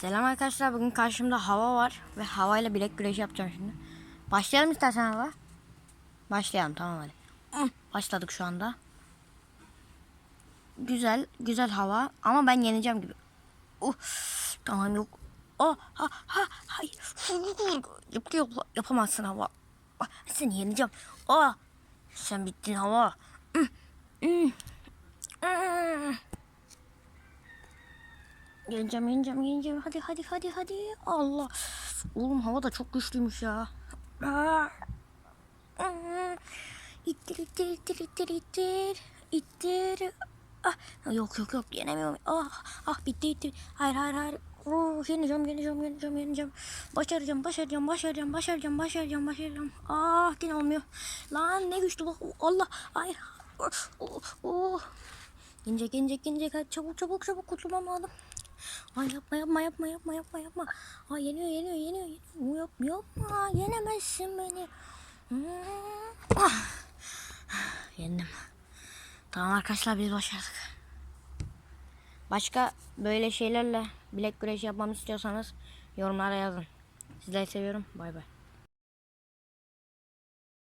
Selam arkadaşlar. Bugün karşımda hava var ve havayla bilek güreşi yapacağım şimdi. Başlayalım istersen hava. Başlayalım tamam hadi. Başladık şu anda. Güzel, güzel hava ama ben yeneceğim gibi. Uh, tamam yok. Oh, ha, ha, hayır. Yap, yap, yapamazsın hava. Seni yeneceğim. Oh, sen bittin hava. Hmm, hmm. Yeneceğim, yeneceğim, yeneceğim. Hadi, hadi, hadi, hadi. Allah. Oğlum hava da çok güçlüymüş ya. İttir, ittir, ittir, ittir, ittir. İttir. Ah, yok, yok, yok. Yenemiyorum. Ah, ah, bitti, bitti. Hayır, hayır, hayır. Oh, yeneceğim, yeneceğim, yeneceğim, yeneceğim. Başaracağım, başaracağım, başaracağım, başaracağım, başaracağım, başaracağım. Ah, yine olmuyor. Lan ne güçlü bak. Allah, hayır. Oh, oh. Yenecek, yenecek, yenecek. Hadi çabuk, çabuk, çabuk kurtulmam lazım. Ay yapma yapma yapma yapma yapma yapma. Ay yeniyor yeniyor yeniyor. yeniyor. Yap, yapma yenemezsin beni. Hmm. Ah. Yendim. Tamam arkadaşlar biz başardık. Başka böyle şeylerle bilek güreşi yapmamı istiyorsanız yorumlara yazın. Sizleri seviyorum. Bay bay.